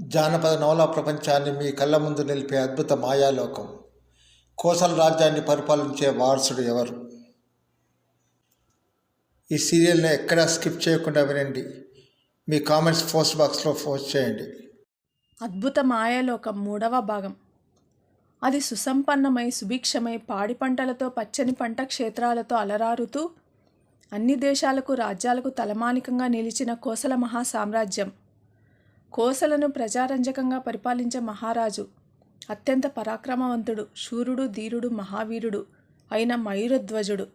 జానపద నవలా ప్రపంచాన్ని మీ కళ్ళ ముందు నిలిపే అద్భుత మాయాలోకం. కోసల రాజ్యాన్ని పరిపాలించే వారసుడు ఎవరు? ఈ సీరియల్ని ఎక్కడా స్కిప్ చేయకుండా వినండి. మీ కామెంట్స్ పోస్ట్ బాక్స్లో పోస్ట్ చేయండి. అద్భుత మాయాలోకం మూడవ భాగం. అది సుసంపన్నమై సుభిక్షమై పాడి పంటలతో పచ్చని పంట క్షేత్రాలతో అలరారుతూ అన్ని దేశాలకు రాజ్యాలకు తలమానికంగా నిలిచిన కోసల మహా సామ్రాజ్యం కోసలను ప్రజారంజకంగా పరిపాలించే మహారాజు. అత్యంత పరాక్రమవంతుడు శూరుడు ధీరుడు మహావీరుడు అయిన మయూరధ్వజుడు.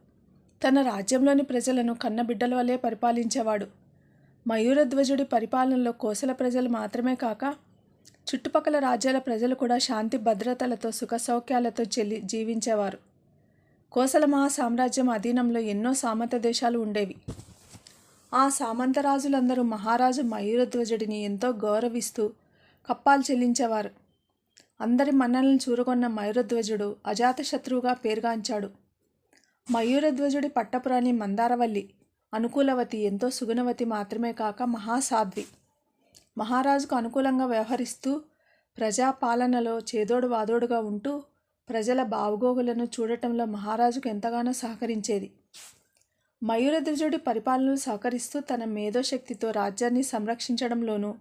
తన రాజ్యంలోని ప్రజలను కన్నబిడ్డల వలె పరిపాలించేవాడు. మయూరధ్వజుడి పరిపాలనలో కోసల ప్రజలు మాత్రమే కాక చుట్టుపక్కల రాజ్యాల ప్రజలు కూడా శాంతి భద్రతలతో సుఖ సౌఖ్యాలతో చెల్లి జీవించేవారు. కోసల మహా సామ్రాజ్యం అధీనంలో ఎన్నో సామంత దేశాలు ఉండేవి. ఆ సామంతరాజులందరూ మహారాజు మయూరధ్వజుడిని ఎంతో గౌరవిస్తూ కప్పాలు చెల్లించేవారు. అందరి మన్నలను చూరుకొన్న మయూరధ్వజుడు అజాతశత్రువుగా పేరుగాంచాడు. మయూరధ్వజుడి పట్టపురాణి మందారవల్లి అనుకూలవతి ఎంతో సుగుణవతి మాత్రమే కాక మహాసాధ్వి. మహారాజుకు అనుకూలంగా వ్యవహరిస్తూ ప్రజాపాలనలో చేదోడు వాదోడుగా ఉంటూ ప్రజల బావుగోగులను చూడటంలో మహారాజుకు ఎంతగానో సహకరించేది. మయూరధ్వజుడి పరిపాలనలు సహకరిస్తూ తన మేధోశక్తితో రాజ్యాన్ని సంరక్షించడంలోనూ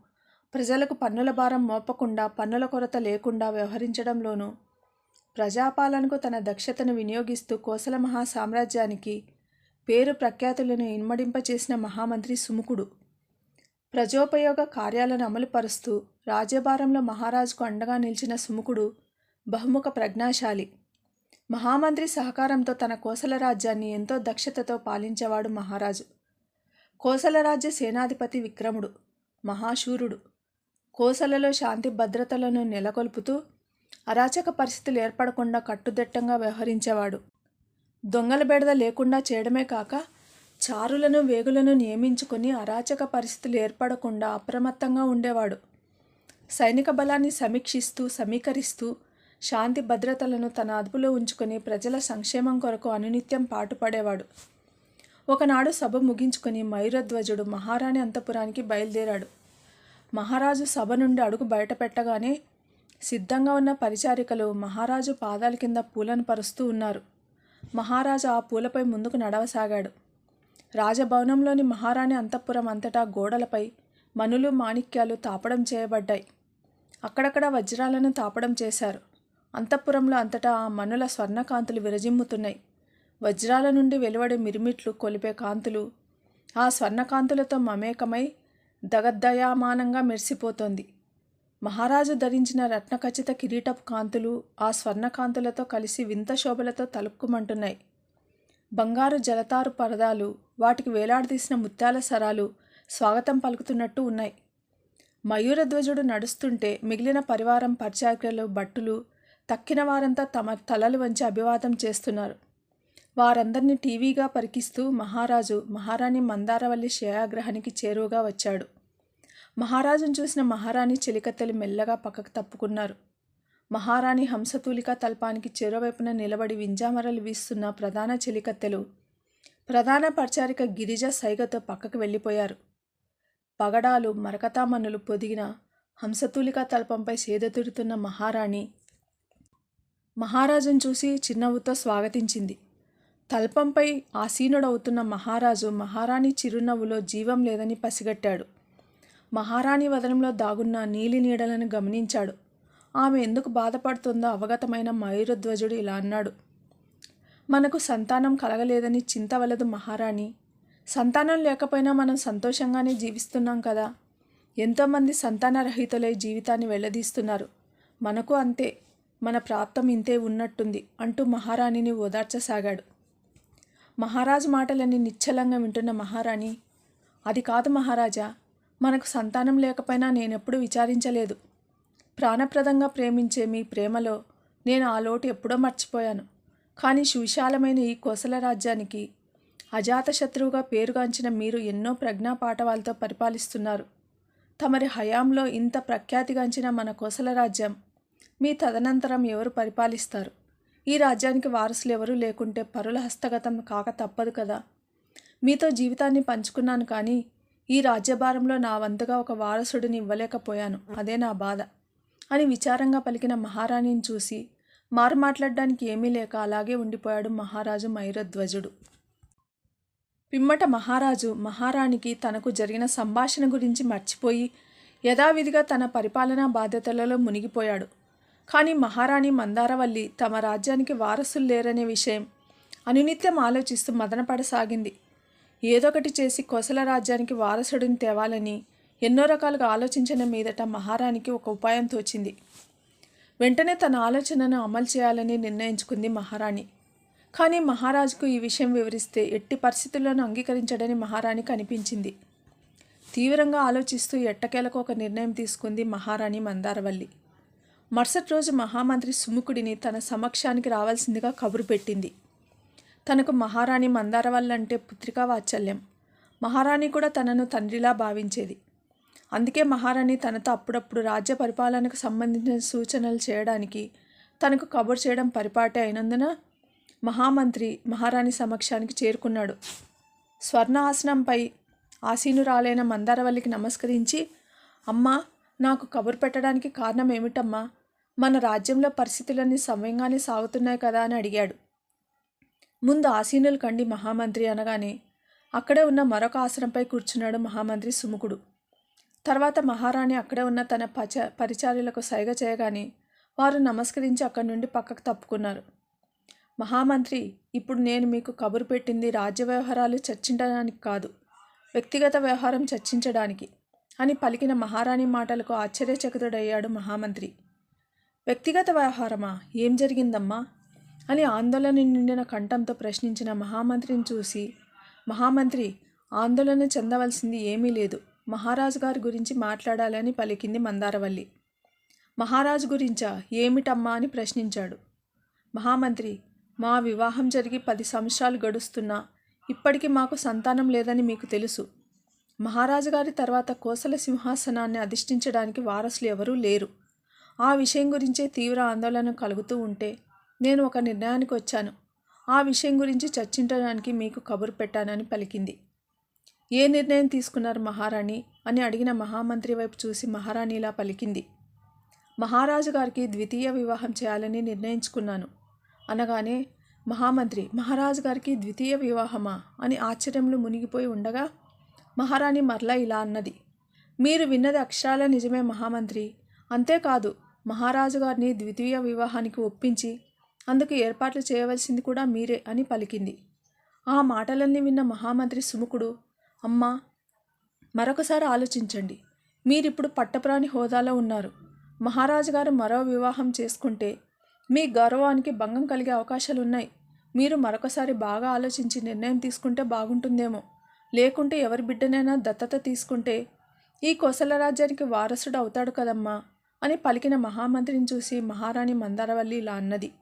ప్రజలకు పన్నుల భారం మోపకుండా పన్నుల కొరత లేకుండా వ్యవహరించడంలోనూ ప్రజాపాలనకు తన దక్షతను వినియోగిస్తూ కోసల మహా సామ్రాజ్యానికి పేరు ప్రఖ్యాతులను ఇన్మడింపచేసిన మహామంత్రి సుముఖుడు. ప్రజోపయోగ కార్యాలను అమలుపరుస్తూ రాజ్యభారంలో మహారాజుకు అండగా నిలిచిన సుముఖుడు బహుముఖ ప్రజ్ఞాశాలి. మహామంత్రి సహకారంతో తన కోసల రాజ్యాన్ని ఎంతో దక్షతతో పాలించేవాడు మహారాజు. కోసల రాజ్య సేనాధిపతి విక్రముడు మహాశూరుడు. కోసలలో శాంతి భద్రతలను నెలకొల్పుతూ అరాచక పరిస్థితులు ఏర్పడకుండా కట్టుదిట్టంగా వ్యవహరించేవాడు. దొంగల బెడద లేకుండా చేయడమే కాక చారులను వేగులను నియమించుకొని అరాచక పరిస్థితులు ఏర్పడకుండా అప్రమత్తంగా ఉండేవాడు. సైనిక బలాన్ని సమీక్షిస్తూ సమీకరిస్తూ శాంతి భద్రతలను తన అదుపులో ఉంచుకొని ప్రజల సంక్షేమం కొరకు అనునిత్యం పాటుపడేవాడు. ఒకనాడు సభ ముగించుకొని మయూరధ్వజుడు మహారాణి అంతపురానికి బయలుదేరాడు. మహారాజు సభ నుండి అడుగు బయట పెట్టగానే సిద్ధంగా ఉన్న పరిచారికలు మహారాజు పాదాల కింద పూలను పరుస్తూ ఉన్నారు. మహారాజు ఆ పూలపై ముందుకు నడవసాగాడు. రాజభవనంలోని మహారాణి అంతఃపురం అంతటా గోడలపై మనులు మాణిక్యాలు తాపడం చేయబడ్డాయి. అక్కడక్కడ వజ్రాలను తాపడం చేశారు. అంతఃపురంలో అంతటా ఆ మనుల స్వర్ణకాంతులు విరజిమ్ముతున్నాయి. వజ్రాల నుండి వెలువడే మిరిమిట్లు కొలిపే కాంతులు. ఆ స్వర్ణకాంతులతో మమేకమై దగద్దయామానంగా మెరిసిపోతోంది. మహారాజు ధరించిన రత్నఖచిత కిరీటపు కాంతులు ఆ స్వర్ణకాంతులతో కలిసి వింత శోభలతో తలుక్కుమంటున్నాయి. బంగారు జలతారు పరదాలు వాటికి వేలాడదీసిన ముత్యాల సరాలు స్వాగతం పలుకుతున్నట్టు ఉన్నాయి. మయూరధ్వజుడు నడుస్తుంటే మిగిలిన పరివారం పరిచారికలు బట్టులు తక్కిన వారంతా తమ తలలు వంచి అభివాదం చేస్తున్నారు. వారందరినీ టీవీగా పరికిస్తూ మహారాజు మహారాణి మందారవల్లి శయాగ్రహానికి చేరువగా వచ్చాడు. మహారాజును చూసిన మహారాణి చెలికత్తెలు మెల్లగా పక్కకు తప్పుకున్నారు. మహారాణి హంసతూలిక తల్పానికి చెరోవైపున నిలబడి వింజామరలు వీస్తున్న ప్రధాన చెలికత్తెలు ప్రధాన పరిచారిక గిరిజ సైగతో పక్కకు వెళ్ళిపోయారు. పగడాలు మరకతామన్నులు పొదిగిన హంసతూలిక తల్పంపై సేదతిరుతున్న మహారాణి మహారాజును చూసి చిన్నవ్వుతో స్వాగతించింది. తల్పంపై ఆసీనుడవుతున్న మహారాజు మహారాణి చిరునవ్వులో జీవం లేదని పసిగట్టాడు. మహారాణి వదనంలో దాగున్న నీలి నీడలను గమనించాడు. ఆమె ఎందుకు బాధపడుతుందో అవగతమైన మయూరధ్వజుడు ఇలా అన్నాడు. మనకు సంతానం కలగలేదని చింతవలదు మహారాణి. సంతానం లేకపోయినా మనం సంతోషంగానే జీవిస్తున్నాం కదా. ఎంతోమంది సంతానరహితులై జీవితాన్ని వెళ్ళదీస్తున్నారు మనకు అంతే. మన ప్రాప్తం ఇంతే ఉన్నట్టుంది అంటూ మహారాణిని ఓదార్చసాగాడు. మహారాజు మాటలన్నీ నిశ్చలంగా వింటున్న మహారాణి అది కాదు మహారాజా మనకు సంతానం లేకపోయినా నేనెప్పుడూ విచారించలేదు. ప్రాణప్రదంగా ప్రేమించే మీ ప్రేమలో నేను ఆ లోటు ఎప్పుడో మర్చిపోయాను. కానీ సువిశాలమైన ఈ కోసల రాజ్యానికి అజాతశత్రువుగా పేరుగాంచిన మీరు ఎన్నో ప్రజ్ఞా పాఠవాలతో పరిపాలిస్తున్నారు. తమరి హయాంలో ఇంత ప్రఖ్యాతిగాంచిన మన కోసల రాజ్యం మీ తదనంతరం ఎవరు పరిపాలిస్తారు? ఈ రాజ్యానికి వారసులు ఎవరూ లేకుంటే పరుల హస్తగతం కాక తప్పదు కదా. మీతో జీవితాన్ని పంచుకున్నాను కానీ ఈ రాజ్యభారంలో నా వంతుగా ఒక వారసుడిని ఇవ్వలేకపోయాను. అదే నా బాధ. అని విచారంగా పలికిన మహారాణిని చూసి మారు మాట్లాడడానికి ఏమీ లేక అలాగే ఉండిపోయాడు మహారాజు మైరధ్వజుడు. పిమ్మట మహారాజు మహారాణికి తనకు జరిగిన సంభాషణ గురించి మర్చిపోయి యథావిధిగా తన పరిపాలనా బాధ్యతలలో మునిగిపోయాడు. కానీ మహారాణి మందారవల్లి తమ రాజ్యానికి వారసులు లేరనే విషయం అనునిత్యం ఆలోచిస్తూ మదనపడసాగింది. ఏదొకటి చేసి కోసల రాజ్యానికి వారసుడిని తేవాలని ఎన్నో రకాలుగా ఆలోచించిన మీదట మహారాణికి ఒక ఉపాయం తోచింది. వెంటనే తన ఆలోచనను అమలు చేయాలని నిర్ణయించుకుంది మహారాణి. కానీ మహారాజుకు ఈ విషయం వివరిస్తే ఎట్టి పరిస్థితుల్లోనూ అంగీకరించడని మహారాణి కనిపించింది. తీవ్రంగా ఆలోచిస్తూ ఎట్టకేలకు ఒక నిర్ణయం తీసుకుంది మహారాణి మందారవల్లి. మరుసటి రోజు మహామంత్రి సుముఖుడిని తన సమక్షానికి రావాల్సిందిగా కబురు పెట్టింది. తనకు మహారాణి మందారవల్లి అంటే పుత్రికా వాత్సల్యం. మహారాణి కూడా తనను తండ్రిలా భావించేది. అందుకే మహారాణి తనతో అప్పుడప్పుడు రాజ్య పరిపాలనకు సంబంధించిన సూచనలు చేయడానికి తనకు కబురు చేయడం పరిపాటే అయినందున మహామంత్రి మహారాణి సమక్షానికి చేరుకున్నాడు. స్వర్ణ ఆసనంపై ఆసీనురాలైన మందారవల్లికి నమస్కరించి అమ్మా నాకు కబురు పెట్టడానికి కారణం ఏమిటమ్మా? మన రాజ్యంలో పరిస్థితులన్నీ సమయంగానే సాగుతున్నాయి కదా అని అడిగాడు. ముందు ఆసీనులు కండి మహామంత్రి అనగానే అక్కడే ఉన్న మరొక ఆసనంపై కూర్చున్నాడు మహామంత్రి సుముఖుడు. తర్వాత మహారాణి అక్కడే ఉన్న తన పచ పరిచారులకు సైగ చేయగానే వారు నమస్కరించి అక్కడి నుండి పక్కకు తప్పుకున్నారు. మహామంత్రి ఇప్పుడు నేను మీకు కబురు పెట్టింది రాజ్య వ్యవహారాలు చర్చించడానికి కాదు వ్యక్తిగత వ్యవహారం చర్చించడానికి అని పలికిన మహారాణి మాటలకు ఆశ్చర్యచకితుడయ్యాడు మహామంత్రి. వ్యక్తిగత వ్యవహారమా? ఏం జరిగిందమ్మా? అని ఆందోళన నిండిన కంఠంతో ప్రశ్నించిన మహామంత్రిని చూసి మహామంత్రి ఆందోళన చెందవలసింది ఏమీ లేదు. మహారాజు గారి గురించి మాట్లాడాలని పలికింది మందారవల్లి. మహారాజు గురించా? ఏమిటమ్మా? అని ప్రశ్నించాడు. మహామంత్రి మా వివాహం జరిగి పది సంవత్సరాలు గడుస్తున్నా ఇప్పటికీ మాకు సంతానం లేదని మీకు తెలుసు. మహారాజు గారి తర్వాత కోసల సింహాసనాన్ని అధిష్ఠించడానికి వారసులు ఎవరూ లేరు. ఆ విషయం గురించే తీవ్ర ఆందోళన కలుగుతూ ఉంటే నేను ఒక నిర్ణయానికి వచ్చాను. ఆ విషయం గురించి చర్చించడానికి మీకు కబురు పెట్టానని పలికింది. ఏ నిర్ణయం తీసుకున్నారు మహారాణి అని అడిగిన మహామంత్రి వైపు చూసి మహారాణిలా పలికింది. మహారాజు గారికి ద్వితీయ వివాహం చేయాలని నిర్ణయించుకున్నాను. అనగానే మహామంత్రి మహారాజు గారికి ద్వితీయ వివాహమా అని ఆశ్చర్యంలో మునిగిపోయి ఉండగా మహారాణి మరలా ఇలా అన్నది. మీరు విన్నది అక్షరాల నిజమే మహామంత్రి. అంతేకాదు మహారాజు గారిని ద్వితీయ వివాహానికి ఒప్పించి అందుకు ఏర్పాట్లు చేయవలసింది కూడా మీరే అని పలికింది. ఆ మాటలన్నీ విన్న మహామంత్రి సుముఖుడు అమ్మా మరొకసారి ఆలోచించండి. మీరిప్పుడు పట్టప్రాణి హోదాలో ఉన్నారు. మహారాజు గారు మరో వివాహం చేసుకుంటే మీ గౌరవానికి భంగం కలిగే అవకాశాలు ఉన్నాయి మీరు మరొకసారి బాగా ఆలోచించి నిర్ణయం తీసుకుంటే బాగుంటుందేమో. లేకుంటే ఎవరి బిడ్డనైనా దత్తత తీసుకుంటే ఈ కోసల రాజ్యానికి వారసుడు అవుతాడు కదమ్మా. అని పలికిన మహామంత్రిని చూసి మహారాణి మందారవల్లి ఇలా అన్నది.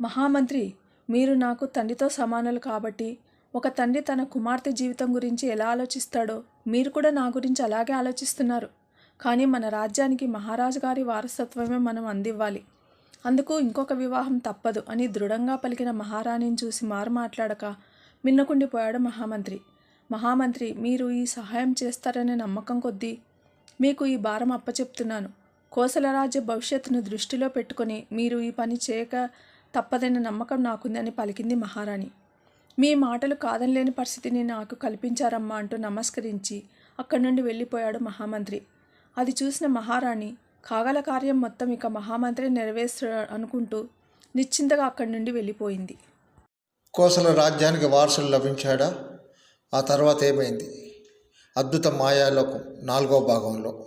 మహామంత్రి మీరు నాకు తండ్రితో సమానులు కాబట్టి ఒక తండ్రి తన కుమార్తె జీవితం గురించి ఎలా ఆలోచిస్తాడో మీరు కూడా నా గురించి అలాగే ఆలోచిస్తున్నారు. కానీ మన రాజ్యానికి మహారాజు గారి వారసత్వమే మనం అందివ్వాలి. అందుకు ఇంకొక వివాహం తప్పదు అని దృఢంగా పలికిన మహారాణిని చూసి మారు మాట్లాడక మిన్నకుండిపోయాడు మహామంత్రి. మహామంత్రి మీరు ఈ సహాయం చేస్తారనే నమ్మకం కొద్దీ మీకు ఈ భారం అప్పచెప్తున్నాను. కోసల రాజ్య భవిష్యత్తును దృష్టిలో పెట్టుకొని మీరు ఈ పని చేయక తప్పదైన నమ్మకం నాకుందని పలికింది మహారాణి. మీ మాటలు కాదనలేని పరిస్థితిని నాకు కల్పించారమ్మా అంటూ నమస్కరించి అక్కడి నుండి వెళ్ళిపోయాడు మహామంత్రి. అది చూసిన మహారాణి కాగల కార్యం మొత్తం ఇక మహామంత్రి నెరవేర్చ అనుకుంటూ నిశ్చింతగా అక్కడి నుండి వెళ్ళిపోయింది. కోసల రాజ్యానికి వారసులు లభించాడా? ఆ తర్వాత ఏమైంది? అద్భుత మాయాలోకం నాలుగో భాగంలో.